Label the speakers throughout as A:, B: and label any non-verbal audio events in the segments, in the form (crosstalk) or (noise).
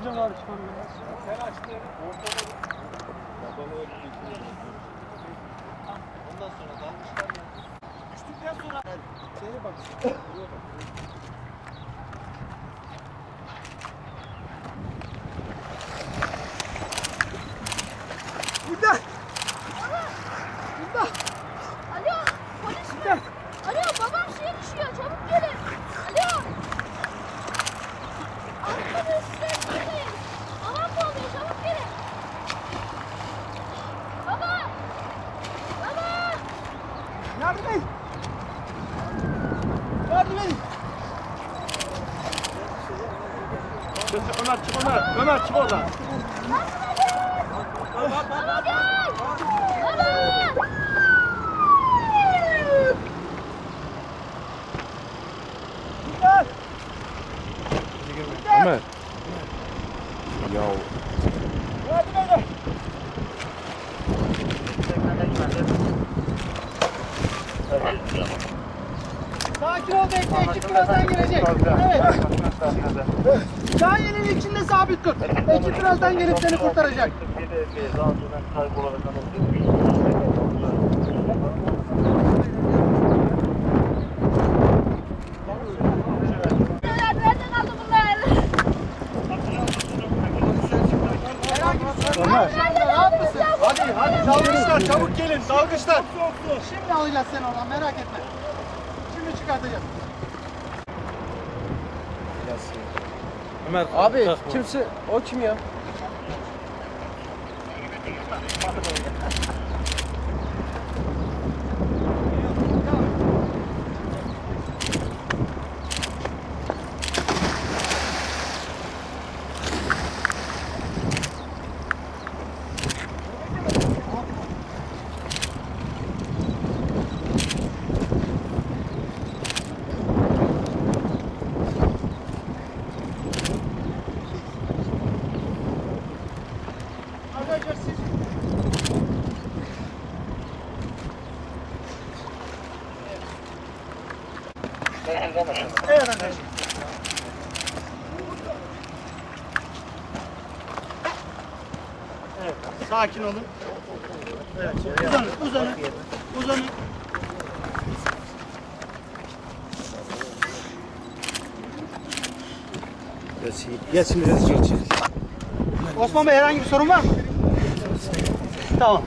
A: Açınca var şu an biraz.
B: Sen açtın. Ortada. Babamı öyle Ondan sonra dalmışlar ya. Düştükten sonra. Şeye bak. (laughs) Ömer çık Ömer. Ömer çık oradan.
C: Baba gel. Baba.
A: Gel.
D: Ömer. Ya
A: Yardım edin. Sakin ol bekle ekip birazdan gelecek. Evet. Saniyenin içinde sabit dur. Ekip birazdan gelip seni kurtaracak. Ömer. Rahat mısın?
B: Hadi hadi dalgıçlar çabuk gelin dalgıçlar.
A: Şimdi alacağız seni oradan merak etme. Şimdi çıkartacağız.
D: Ömer
A: Abi kimse o kim ya? (laughs) Evet arkadaşlar. Evet, sakin olun. Evet, uzanın, uzanın, uzanın.
D: Geç şimdi geç geç.
A: Osman Bey herhangi bir sorun var mı? Tamam.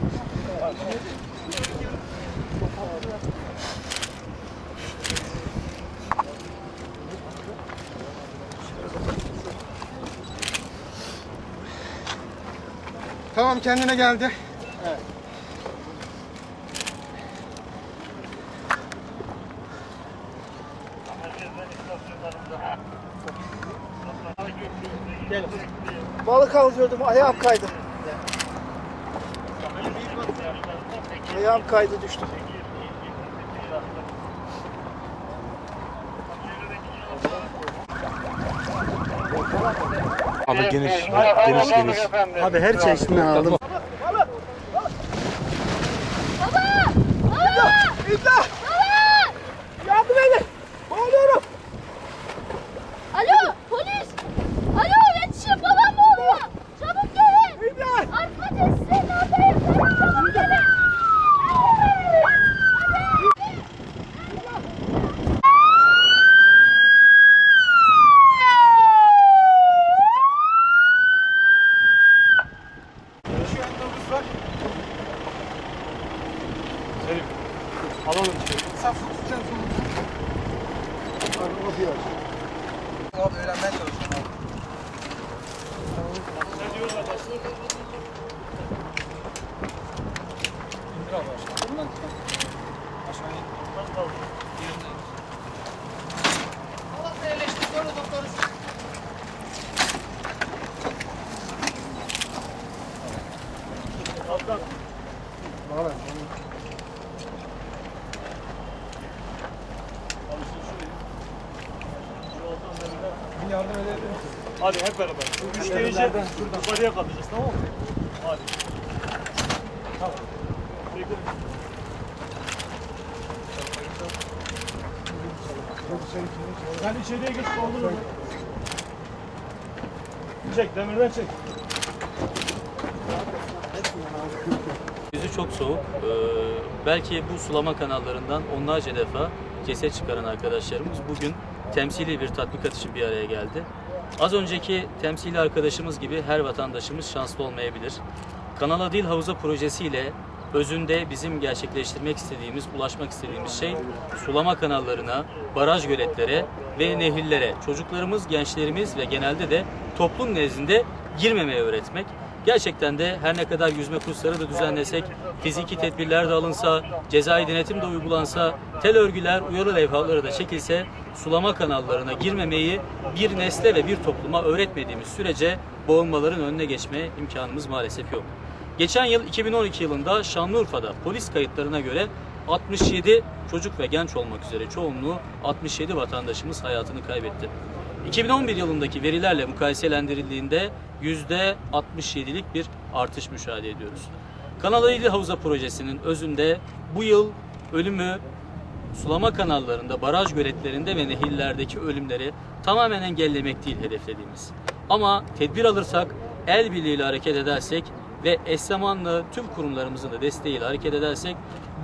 A: Tamam kendine geldi. Evet. Balık avlıyordum, ayağım kaydı. Ayağım kaydı düştüm.
D: Abi geniş. Geniş geniş.
A: Abi her çeşidinden aldım.
C: Baba. Baba.
A: İmdat!
B: Hadi hep beraber. Bu üç deyince yukarıya kalkacağız tamam mı? Hadi. Tamam. Bekle. Sen içeriye geç kaldır onu. Çek demirden çek.
E: Yüzü çok soğuk. Ee, belki bu sulama kanallarından onlarca defa ceset çıkaran arkadaşlarımız bugün temsili bir tatbikat için bir araya geldi. Az önceki temsili arkadaşımız gibi her vatandaşımız şanslı olmayabilir. Kanala Değil Havuza projesiyle özünde bizim gerçekleştirmek istediğimiz, ulaşmak istediğimiz şey sulama kanallarına, baraj göletlere ve nehirlere çocuklarımız, gençlerimiz ve genelde de toplum nezdinde girmemeye öğretmek. Gerçekten de her ne kadar yüzme kursları da düzenlesek, fiziki tedbirler de alınsa, cezai denetim de uygulansa, tel örgüler, uyarı levhaları da çekilse, sulama kanallarına girmemeyi bir nesle ve bir topluma öğretmediğimiz sürece boğulmaların önüne geçme imkanımız maalesef yok. Geçen yıl 2012 yılında Şanlıurfa'da polis kayıtlarına göre 67 çocuk ve genç olmak üzere çoğunluğu 67 vatandaşımız hayatını kaybetti. 2011 yılındaki verilerle mukayeselendirildiğinde %67'lik bir artış müşahede ediyoruz. Kanal İli Havuza projesinin özünde bu yıl ölümü sulama kanallarında, baraj göletlerinde ve nehirlerdeki ölümleri tamamen engellemek değil hedeflediğimiz. Ama tedbir alırsak, el birliğiyle hareket edersek ve eş zamanlı tüm kurumlarımızın da desteğiyle hareket edersek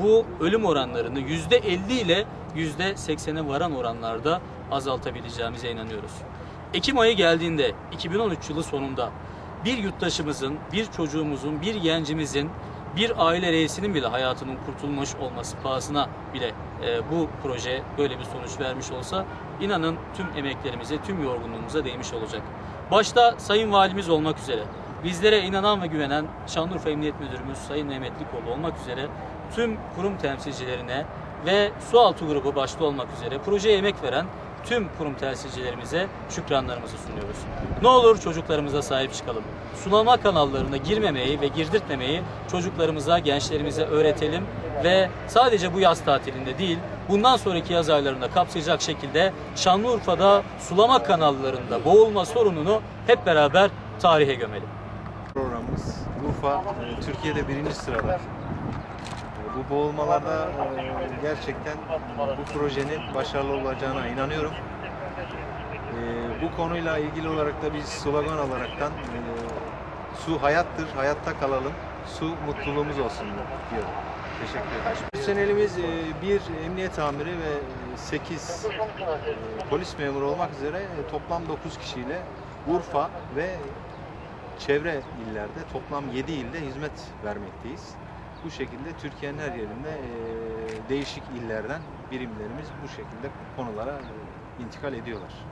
E: bu ölüm oranlarını %50 ile %80'e varan oranlarda azaltabileceğimize inanıyoruz. Ekim ayı geldiğinde 2013 yılı sonunda bir yurttaşımızın, bir çocuğumuzun, bir gencimizin, bir aile reisinin bile hayatının kurtulmuş olması pahasına bile e, bu proje böyle bir sonuç vermiş olsa inanın tüm emeklerimize, tüm yorgunluğumuza değmiş olacak. Başta Sayın Valimiz olmak üzere bizlere inanan ve güvenen Şanlıurfa Emniyet Müdürümüz Sayın Mehmet Likoğlu olmak üzere tüm kurum temsilcilerine ve Sualtı grubu başta olmak üzere projeye emek veren tüm kurum temsilcilerimize şükranlarımızı sunuyoruz. Ne olur çocuklarımıza sahip çıkalım. Sulama kanallarına girmemeyi ve girdirtmemeyi çocuklarımıza, gençlerimize öğretelim ve sadece bu yaz tatilinde değil, bundan sonraki yaz aylarında kapsayacak şekilde Şanlıurfa'da sulama kanallarında boğulma sorununu hep beraber tarihe gömelim.
F: programımız Urfa e, Türkiye'de birinci sırada. E, Bu boğulmalarda e, gerçekten bu projenin başarılı olacağına inanıyorum. E, Bu konuyla ilgili olarak da biz slogan olaraktan e, su hayattır, hayatta kalalım, su mutluluğumuz olsun diyorum. Teşekkür ederim. Personelimiz e, bir emniyet amiri ve 8 polis memuru olmak üzere e, toplam 9 kişiyle Urfa ve çevre illerde toplam 7 ilde hizmet vermekteyiz. Bu şekilde Türkiye'nin her yerinde e, değişik illerden birimlerimiz bu şekilde konulara e, intikal ediyorlar.